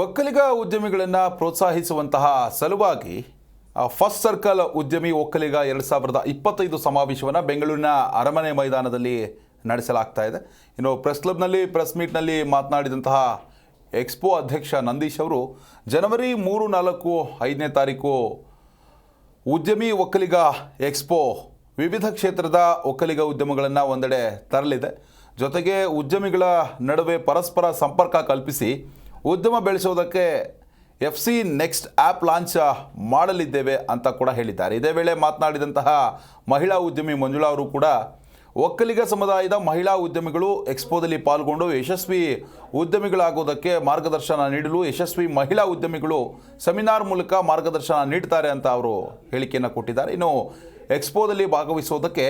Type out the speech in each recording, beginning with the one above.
ಒಕ್ಕಲಿಗ ಉದ್ಯಮಿಗಳನ್ನು ಪ್ರೋತ್ಸಾಹಿಸುವಂತಹ ಸಲುವಾಗಿ first circle ಉದ್ಯಮಿ ಒಕ್ಕಲಿಗ ಎರಡು ಸಾವಿರದ ಇಪ್ಪತ್ತೈದು ಸಮಾವೇಶವನ್ನು ಬೆಂಗಳೂರಿನ ಅರಮನೆ ಮೈದಾನದಲ್ಲಿ ನಡೆಸಲಾಗ್ತಾ ಇದೆ. ಇನ್ನು ಪ್ರೆಸ್ ಕ್ಲಬ್ನಲ್ಲಿ, ಪ್ರೆಸ್ ಮೀಟ್ನಲ್ಲಿ ಮಾತನಾಡಿದಂತಹ ಎಕ್ಸ್ಪೋ ಅಧ್ಯಕ್ಷ ನಂದೀಶ್ ಅವರು, ಜನವರಿ ಮೂರು, ನಾಲ್ಕು, ಐದನೇ ತಾರೀಕು ಉದ್ಯಮಿ ಒಕ್ಕಲಿಗ ಎಕ್ಸ್ಪೋ ವಿವಿಧ ಕ್ಷೇತ್ರದ ಒಕ್ಕಲಿಗ ಉದ್ಯಮಗಳನ್ನು ಒಂದೆಡೆ ತರಲಿದೆ. ಜೊತೆಗೆ ಉದ್ಯಮಿಗಳ ನಡುವೆ ಪರಸ್ಪರ ಸಂಪರ್ಕ ಕಲ್ಪಿಸಿ ಉದ್ಯಮ ಬೆಳೆಸೋದಕ್ಕೆ F C next app launch ಮಾಡಲಿದ್ದೇವೆ ಅಂತ ಕೂಡ ಹೇಳಿದ್ದಾರೆ. ಇದೇ ವೇಳೆ ಮಾತನಾಡಿದಂತಹ ಮಹಿಳಾ ಉದ್ಯಮಿ ಮಂಜುಳಾ ಅವರು ಕೂಡ, ಒಕ್ಕಲಿಗ ಸಮುದಾಯದ ಮಹಿಳಾ ಉದ್ಯಮಿಗಳು ಎಕ್ಸ್ಪೋದಲ್ಲಿ ಪಾಲ್ಗೊಂಡು ಯಶಸ್ವಿ ಉದ್ಯಮಿಗಳಾಗೋದಕ್ಕೆ ಮಾರ್ಗದರ್ಶನ ನೀಡಲು ಯಶಸ್ವಿ ಮಹಿಳಾ ಉದ್ಯಮಿಗಳು ಸೆಮಿನಾರ್ ಮೂಲಕ ಮಾರ್ಗದರ್ಶನ ನೀಡ್ತಾರೆ ಅಂತ ಅವರು ಹೇಳಿಕೆಯನ್ನು ಕೊಟ್ಟಿದ್ದಾರೆ. ಇನ್ನು ಎಕ್ಸ್ಪೋದಲ್ಲಿ ಭಾಗವಹಿಸೋದಕ್ಕೆ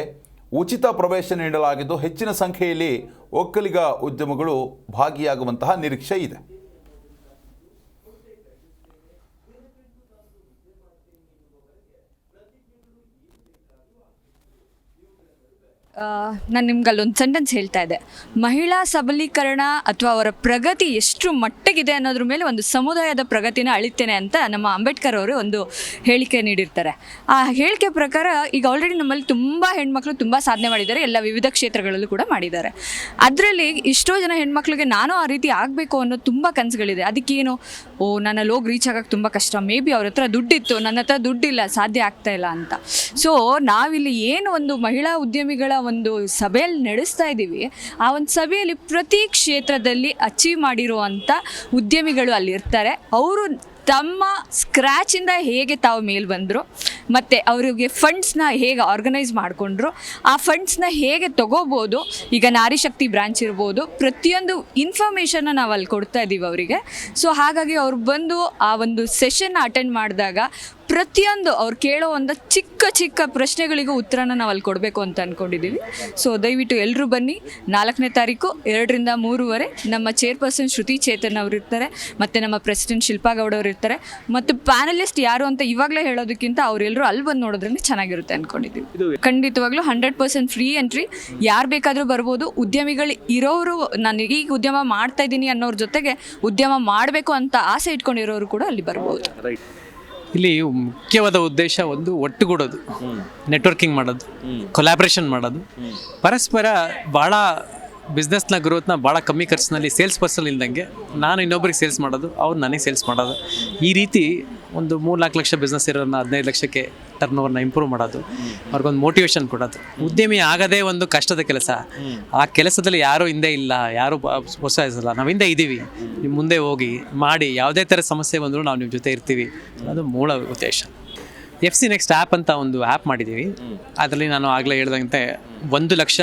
ಉಚಿತ ಪ್ರವೇಶ ನೀಡಲಾಗಿದ್ದು ಹೆಚ್ಚಿನ ಸಂಖ್ಯೆಯಲ್ಲಿ ಒಕ್ಕಲಿಗ ಉದ್ಯಮಗಳು ಭಾಗಿಯಾಗುವಂತಹ ನಿರೀಕ್ಷೆ ಇದೆ. ನಾನು ನಿಮ್ಗೆ ಅಲ್ಲೊಂದು ಸೆಂಟೆನ್ಸ್ ಹೇಳ್ತಾ ಇದ್ದೆ. ಮಹಿಳಾ ಸಬಲೀಕರಣ ಅಥವಾ ಅವರ ಪ್ರಗತಿ ಎಷ್ಟು ಮಟ್ಟಗಿದೆ ಅನ್ನೋದ್ರ ಮೇಲೆ ಒಂದು ಸಮುದಾಯದ ಪ್ರಗತಿನ ಅಳಿತೇನೆ ಅಂತ ನಮ್ಮ ಅಂಬೇಡ್ಕರ್ ಅವರು ಒಂದು ಹೇಳಿಕೆ ನೀಡಿರ್ತಾರೆ. ಆ ಹೇಳಿಕೆ ಪ್ರಕಾರ ಈಗ ಆಲ್ರೆಡಿ ನಮ್ಮಲ್ಲಿ ತುಂಬ ಹೆಣ್ಮಕ್ಳು ತುಂಬ ಸಾಧನೆ ಮಾಡಿದ್ದಾರೆ, ಎಲ್ಲ ವಿವಿಧ ಕ್ಷೇತ್ರಗಳಲ್ಲೂ ಕೂಡ ಮಾಡಿದ್ದಾರೆ. ಅದರಲ್ಲಿ ಎಷ್ಟೋ ಜನ ಹೆಣ್ಮಕ್ಳಿಗೆ ನಾನು ಆ ರೀತಿ ಆಗಬೇಕು ಅನ್ನೋ ತುಂಬ ಕನಸುಗಳಿದೆ. ಅದಕ್ಕೇನು, ಓ ನನ್ನಲ್ಲಿ ಹೋಗಿ ರೀಚ್ ಆಗೋಕ್ಕೆ ತುಂಬ ಕಷ್ಟ. ಮೇ ಬಿ ಅವ್ರ ಹತ್ರ ದುಡ್ಡಿತ್ತು, ನನ್ನ ಹತ್ರ ದುಡ್ಡಿಲ್ಲ, ಸಾಧ್ಯ ಆಗ್ತಾ ಇಲ್ಲ ಅಂತ. ಸೊ ನಾವಿಲ್ಲಿ ಏನು ಒಂದು ಮಹಿಳಾ ಉದ್ಯಮಿಗಳ ಒಂದು ಸಭೆಯಲ್ಲಿ ನಡೆಸ್ತಾ ಇದ್ದೀವಿ. ಆ ಒಂದು ಸಭೆಯಲ್ಲಿ ಪ್ರತಿ ಕ್ಷೇತ್ರದಲ್ಲಿ ಅಚೀವ್ ಮಾಡಿರುವಂಥ ಉದ್ಯಮಿಗಳು ಅಲ್ಲಿರ್ತಾರೆ ಅವರು ತಮ್ಮ ಸ್ಕ್ರ್ಯಾಚಿಂದ ಹೇಗೆ ತಾವು ಮೇಲೆ ಬಂದರು, ಮತ್ತು ಅವರಿಗೆ ಫಂಡ್ಸ್ನ ಹೇಗೆ ಆರ್ಗನೈಸ್ ಮಾಡಿಕೊಂಡ್ರು, ಆ ಫಂಡ್ಸ್ನ ಹೇಗೆ ತಗೋಬೋದು, ಈಗ ನಾರಿಶಕ್ತಿ ಬ್ರಾಂಚ್ ಇರ್ಬೋದು, ಪ್ರತಿಯೊಂದು ಇನ್ಫಾರ್ಮೇಷನ್ನ ನಾವು ಅಲ್ಲಿ ಕೊಡ್ತಾ ಇದ್ದೀವಿ ಅವರಿಗೆ. ಸೊ ಹಾಗಾಗಿ ಅವ್ರು ಬಂದು ಆ ಒಂದು ಸೆಷನ್ ಅಟೆಂಡ್ ಮಾಡಿದಾಗ ಪ್ರತಿಯೊಂದು ಅವ್ರು ಕೇಳೋ ಒಂದು ಚಿಕ್ಕ ಚಿಕ್ಕ ಪ್ರಶ್ನೆಗಳಿಗೂ ಉತ್ತರನ ನಾವು ಅಲ್ಲಿ ಕೊಡಬೇಕು ಅಂತ ಅಂದ್ಕೊಂಡಿದ್ದೀವಿ ಸೊ ದಯವಿಟ್ಟು ಎಲ್ಲರೂ ಬನ್ನಿ. ನಾಲ್ಕನೇ ತಾರೀಕು ಎರಡರಿಂದ ಮೂರುವರೆ ನಮ್ಮ ಚೇರ್ಪರ್ಸನ್ ಶ್ರುತಿ ಚೇತನ್ ಅವರು ಇರ್ತಾರೆ ಮತ್ತು ನಮ್ಮ ಪ್ರೆಸಿಡೆಂಟ್ ಶಿಲ್ಪಾ ಗೌಡ ಅವರು ಇರ್ತಾರೆ ಮತ್ತು ಪ್ಯಾನಲಿಸ್ಟ್ ಯಾರು ಅಂತ ಇವಾಗಲೇ ಹೇಳೋದಕ್ಕಿಂತ ಅವರೆಲ್ಲರೂ ಅಲ್ಲಿ ಬಂದು ನೋಡೋದ್ರಿಂದ ಚೆನ್ನಾಗಿರುತ್ತೆ ಅಂದ್ಕೊಂಡಿದ್ದೀವಿ ಖಂಡಿತವಾಗ್ಲೂ ಹಂಡ್ರೆಡ್ ಪರ್ಸೆಂಟ್ ಫ್ರೀ ಎಂಟ್ರಿ ಯಾರು ಬೇಕಾದರೂ ಬರ್ಬೋದು. ಉದ್ಯಮಿಗಳು ಇರೋರು ನಾನು ಈಗ ಉದ್ಯಮ ಮಾಡ್ತಾ ಇದ್ದೀನಿ ಅನ್ನೋರ ಜೊತೆಗೆ ಉದ್ಯಮ ಮಾಡಬೇಕು ಅಂತ ಆಸೆ ಇಟ್ಕೊಂಡಿರೋರು ಕೂಡ ಅಲ್ಲಿ ಬರ್ಬೋದು. ಇಲ್ಲಿ ಮುಖ್ಯವಾದ ಉದ್ದೇಶ ಒಂದು ಒಟ್ಟುಗೂಡೋದು ನೆಟ್ವರ್ಕಿಂಗ್ ಮಾಡೋದು ಕೊಲಾಬ್ರೇಷನ್ ಮಾಡೋದು. ಪರಸ್ಪರ ಭಾಳ ಬಿಸ್ನೆಸ್ನ ಗ್ರೋತ್ನ ಭಾಳ ಕಮ್ಮಿ ಖರ್ಚಿನಲ್ಲಿ ಸೇಲ್ಸ್ ಪರ್ಸನ್ ಇಲ್ದಂಗೆ ನಾನು ಇನ್ನೊಬ್ರಿಗೆ ಸೇಲ್ಸ್ ಮಾಡೋದು, ಅವ್ರು ನನಗೆ ಸೇಲ್ಸ್ ಮಾಡೋದು. ಈ ರೀತಿ ಒಂದು ಮೂರು ನಾಲ್ಕು ಲಕ್ಷ ಬಿಸ್ನೆಸ್ ಇರೋರನ್ನ ಹದಿನೈದು ಲಕ್ಷಕ್ಕೆ ಟರ್ನ್ ಓವರ್ನ ಇಂಪ್ರೂವ್ ಮಾಡೋದು. ಅವ್ರಿಗೊಂದು ಮೋಟಿವೇಶನ್ ಕೊಡೋದು. ಉದ್ಯಮಿ ಆಗದೇ ಒಂದು ಕಷ್ಟದ ಕೆಲಸ. ಆ ಕೆಲಸದಲ್ಲಿ ಯಾರೂ ಹಿಂದೆ ಇಲ್ಲ, ಯಾರೂ ಪ್ರೋತ್ಸಾಹಿಸಲ್ಲ ನಾವು ಹಿಂದೆ ಇದ್ದೀವಿ ನೀವು ಮುಂದೆ ಹೋಗಿ ಮಾಡಿ, ಯಾವುದೇ ಥರ ಸಮಸ್ಯೆ ಬಂದರೂ ನಾವು ನಿಮ್ಮ ಜೊತೆ ಇರ್ತೀವಿ. ಅದು ಮೂಲ ಉದ್ದೇಶ. ಎಫ್ ಸಿ ನೆಕ್ಸ್ಟ್ ಆ್ಯಪ್ ಅಂತ ಒಂದು ಆ್ಯಪ್ ಮಾಡಿದ್ದೀವಿ ಅದರಲ್ಲಿ ನಾನು ಆಗಲೇ ಹೇಳ್ದಂತೆ ಒಂದು ಲಕ್ಷ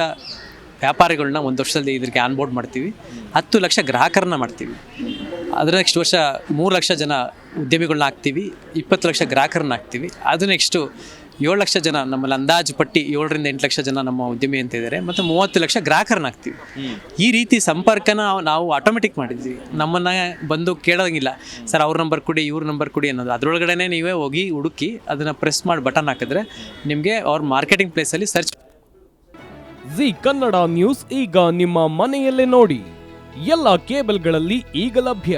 ವ್ಯಾಪಾರಿಗಳನ್ನ ಒಂದು ವರ್ಷದಲ್ಲಿ ಇದಕ್ಕೆ ಆನ್ಬೋರ್ಡ್ ಮಾಡ್ತೀವಿ. ಹತ್ತು ಲಕ್ಷ ಗ್ರಾಹಕರನ್ನ ಮಾಡ್ತೀವಿ. ಅದರ ನೆಕ್ಸ್ಟ್ ವರ್ಷ ಮೂರು ಲಕ್ಷ ಜನ ಉದ್ಯಮಿಗಳನ್ನ ಹಾಕ್ತೀವಿ ಇಪ್ಪತ್ತು ಲಕ್ಷ ಗ್ರಾಹಕರನ್ನ ಹಾಕ್ತೀವಿ ಅದು ನೆಕ್ಸ್ಟು ಏಳು ಲಕ್ಷ ಜನ ನಮ್ಮಲ್ಲಿ ಅಂದಾಜು ಪಟ್ಟಿ ಏಳರಿಂದ ಎಂಟು ಲಕ್ಷ ಜನ ನಮ್ಮ ಉದ್ಯಮಿ ಅಂತ ಇದ್ದಾರೆ, ಮತ್ತು ಮೂವತ್ತು ಲಕ್ಷ ಗ್ರಾಹಕರನ್ನ ಹಾಕ್ತೀವಿ ಈ ರೀತಿ ಸಂಪರ್ಕನ ನಾವು ಆಟೋಮೆಟಿಕ್ ಮಾಡಿದ್ವಿ. ನಮ್ಮನ್ನು ಬಂದು ಕೇಳೋಂಗಿಲ್ಲ, ಸರ್, ಅವ್ರ ನಂಬರ್ ಕೊಡಿ, ಇವ್ರ ನಂಬರ್ ಕೊಡಿ ಅನ್ನೋದು. ಅದರೊಳಗಡೆ ನೀವೇ ಹೋಗಿ ಹುಡುಕಿ ಅದನ್ನು ಪ್ರೆಸ್ ಮಾಡಿ ಬಟನ್ ಹಾಕಿದ್ರೆ ನಿಮಗೆ ಅವ್ರ ಮಾರ್ಕೆಟಿಂಗ್ ಪ್ಲೇಸಲ್ಲಿ ಸರ್ಚ್ ಜಿ ಕನ್ನಡ ನ್ಯೂಸ್ ಈಗ ನಿಮ್ಮ ಮನೆಯಲ್ಲೇ ನೋಡಿ. ಎಲ್ಲ ಕೇಬಲ್ಗಳಲ್ಲಿ ಈಗ ಲಭ್ಯ.